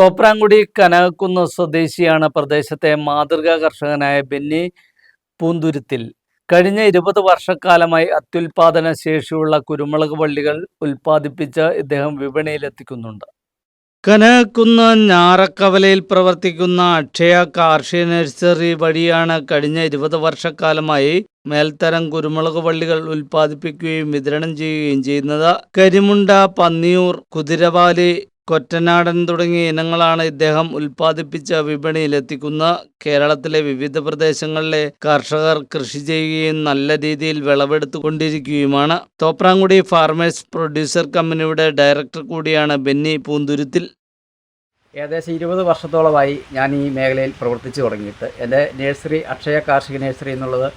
തോപ്രാങ്കുടി കനകക്കുന്ന് സ്വദേശിയാണ് പ്രദേശത്തെ മാതൃകാ കർഷകനായ ബെന്നി പൂന്തുരുത്തിൽ. കഴിഞ്ഞ ഇരുപത് വർഷക്കാലമായി അത്യുൽപാദന ശേഷിയുള്ള കുരുമുളക് വള്ളികൾ ഉൽപ്പാദിപ്പിച്ച് ഇദ്ദേഹം വിപണിയിലെത്തിക്കുന്നുണ്ട്. കനകക്കുന്ന് ഞാറക്കവലയിൽ പ്രവർത്തിക്കുന്ന അക്ഷയ കാർഷിക നഴ്സറി വഴിയാണ് കഴിഞ്ഞ ഇരുപത് വർഷക്കാലമായി മേൽത്തരം കുരുമുളക് വള്ളികൾ ഉൽപ്പാദിപ്പിക്കുകയും വിതരണം ചെയ്യുകയും ചെയ്യുന്നത്. കരിമുണ്ട പന്നിയൂർ കുതിരവാലി കൊറ്റനാടൻ തുടങ്ങിയ ഇനങ്ങളാണ് ഇദ്ദേഹം ഉൽപ്പാദിപ്പിച്ച വിപണിയിലെത്തിക്കുന്ന കേരളത്തിലെ വിവിധ പ്രദേശങ്ങളിലെ കർഷകർ കൃഷി ചെയ്യുകയും നല്ല രീതിയിൽ വിളവെടുത്തുകൊണ്ടിരിക്കുകയുമാണ്. തോപ്രാങ്കുടി ഫാർമേഴ്സ് പ്രൊഡ്യൂസർ കമ്പനിയുടെ ഡയറക്ടർ കൂടിയാണ് ബെന്നി പൂന്തുരുത്തിൽ. ഏകദേശം ഇരുപത് വർഷത്തോളമായി ഞാൻ ഈ മേഖലയിൽ പ്രവർത്തിച്ചു തുടങ്ങിയിട്ട്. എന്റെ നഴ്സറി അക്ഷയ കാർഷിക നഴ്സറി എന്നുള്ളത്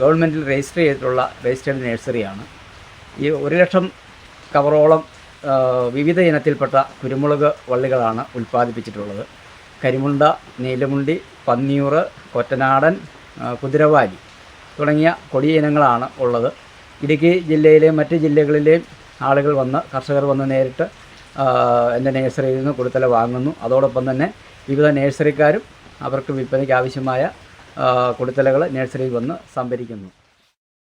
ഗവൺമെന്റിൽ രജിസ്റ്റർ ചെയ്തിട്ടുള്ള രജിസ്റ്റേഡ് നഴ്സറിയാണ്. ഈ ഒരു ലക്ഷം കവറോളം വിവിധ ഇനത്തിൽപ്പെട്ട കുരുമുളക് വള്ളികളാണ് ഉൽപ്പാദിപ്പിച്ചിട്ടുള്ളത്. കരിമുണ്ട നീലമുണ്ടി പന്നിയൂറ് കൊറ്റനാടൻ കുതിരവാലി തുടങ്ങിയ കൊടിയ ഇനങ്ങളാണ് ഉള്ളത്. ഇടുക്കി ജില്ലയിലെയും മറ്റ് ജില്ലകളിലെയും ആളുകൾ വന്ന് കർഷകർ വന്ന് നേരിട്ട് എന്റെ നേഴ്സറിയിൽ നിന്ന് കൊടുത്തല വാങ്ങുന്നു. അതോടൊപ്പം തന്നെ വിവിധ നേഴ്സറിക്കാരും അവർക്ക് വിൽപ്പനയ്ക്ക് ആവശ്യമായ കൊടുത്തലകൾ നേഴ്സറിയിൽ വന്ന് സംഭരിക്കുന്നു.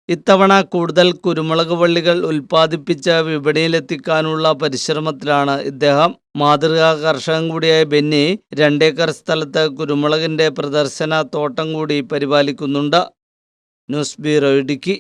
ഇത്തവണ കൂടുതൽ കുരുമുളക് വള്ളികൾ ഉൽപ്പാദിപ്പിച്ച് വിപണിയിലെത്തിക്കാനുള്ള പരിശ്രമത്തിലാണ് ഇദ്ദേഹം. മാതൃകാ കർഷകൻ കൂടിയായ ബെന്നി രണ്ടേക്കർ സ്ഥലത്ത് കുരുമുളകിന്റെ പ്രദർശന തോട്ടം കൂടി പരിപാലിക്കുന്നുണ്ട്. News bureau Idukki.